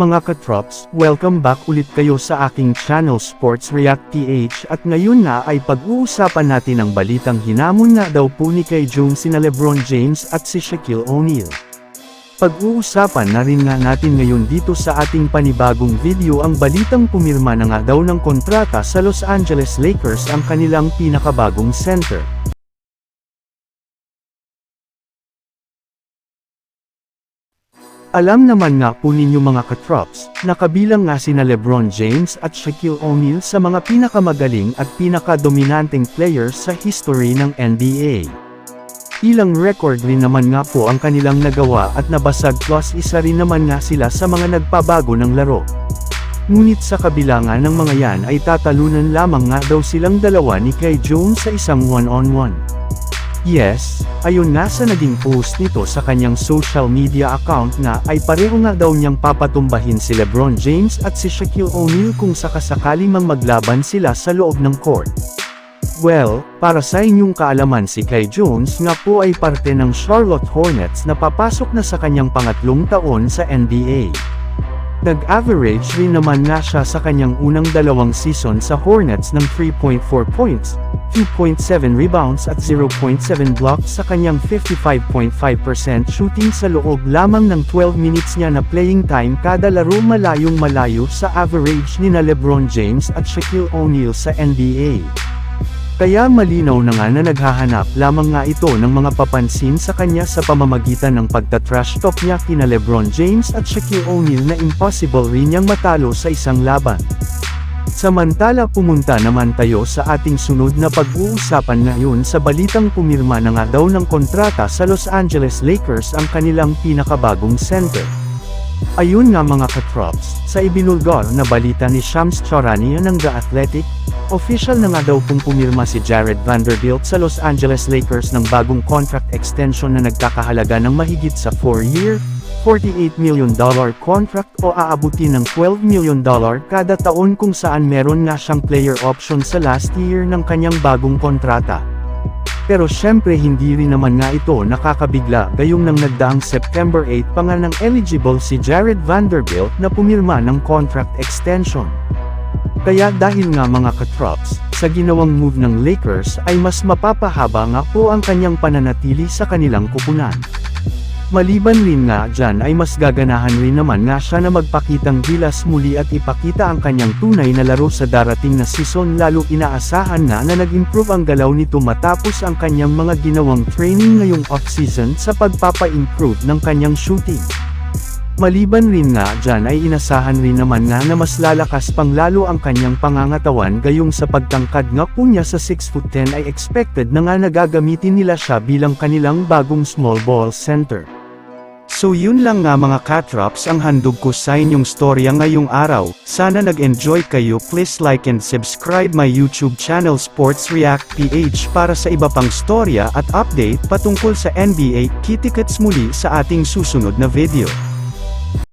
Mga katrops, welcome back ulit kayo sa aking channel Sports React PH at ngayon na ay pag-uusapan natin ang balitang hinamon nga daw po ni kay Jones sina Lebron James at si Shaquille O'Neal. Pag-uusapan na rin nga natin ngayon dito sa ating panibagong video ang balitang pumirma na nga daw ng kontrata sa Los Angeles Lakers ang kanilang pinakabagong center. Alam naman nga po ninyo mga katrops, na kabilang nga sina Lebron James at Shaquille O'Neal sa mga pinakamagaling at pinakadominanteng players sa history ng NBA. Ilang record rin naman nga po ang kanilang nagawa at nabasag plus isa rin naman nga sila sa mga nagpabago ng laro. Ngunit sa kabilangan ng mga yan ay tatalunan lamang nga daw silang dalawa ni Kay Jones sa isang one-on-one. Yes, ayon nga sa naging post nito sa kanyang social media account na ay pareho nga daw niyang papatumbahin si Lebron James at si Shaquille O'Neal kung sakasakali mang maglaban sila sa loob ng court. Well, para sa inyong kaalaman si Kai Jones nga po ay parte ng Charlotte Hornets na papasok na sa kanyang pangatlong taon sa NBA. Nag-average rin naman nga siya sa kanyang unang dalawang season sa Hornets ng 3.4 points, 2.7 rebounds at 0.7 blocks sa kanyang 55.5% shooting sa loob lamang ng 12 minutes niya na playing time kada laro malayong malayo sa average ni na Lebron James at Shaquille O'Neal sa NBA. Kaya malinaw na nga na naghahanap lamang nga ito ng mga papansin sa kanya sa pamamagitan ng pagta-trash talk niya kina Lebron James at Shaquille O'Neal na impossible rin niyang matalo sa isang laban. Samantala pumunta naman tayo sa ating sunod na pag-uusapan ngayon sa balitang pumirma na nga daw ng kontrata sa Los Angeles Lakers ang kanilang pinakabagong center. Ayun nga mga katrops, sa ibinulgar na balita ni Shams Charania ng The Athletic, official na nga daw kung pumirma si Jared Vanderbilt sa Los Angeles Lakers ng bagong contract extension na nagkakahalaga ng mahigit sa 4-year, $48 million contract o aabutin ng $12 million kada taon kung saan meron nga siyang player option sa last year ng kanyang bagong kontrata. Pero syempre hindi rin naman nga ito nakakabigla gayong nang nagdaang September 8 pa nga nang eligible si Jared Vanderbilt na pumirma ng contract extension. Kaya dahil nga mga katrops, sa ginawang move ng Lakers ay mas mapapahaba nga po ang kanyang pananatili sa kanilang kupunan. Maliban rin nga dyan ay mas gaganahan rin naman nga siya na magpakitang bilas muli at ipakita ang kanyang tunay na laro sa darating na season lalo inaasahan na na nag-improve ang galaw nito matapos ang kanyang mga ginawang training ngayong off-season sa pagpapa-improve ng kanyang shooting. Maliban rin nga dyan ay inasahan rin naman nga na mas lalakas pang lalo ang kanyang pangangatawan gayong sa pagtangkad nga po niya sa 6'10 ay expected na nga nagagamitin nila siya bilang kanilang bagong small ball center. So yun lang nga mga katrops ang handog ko sa inyong storya ngayong araw, sana nag-enjoy kayo please like and subscribe my YouTube channel Sports React PH para sa iba pang storya at update patungkol sa NBA, kitikets muli sa ating susunod na video.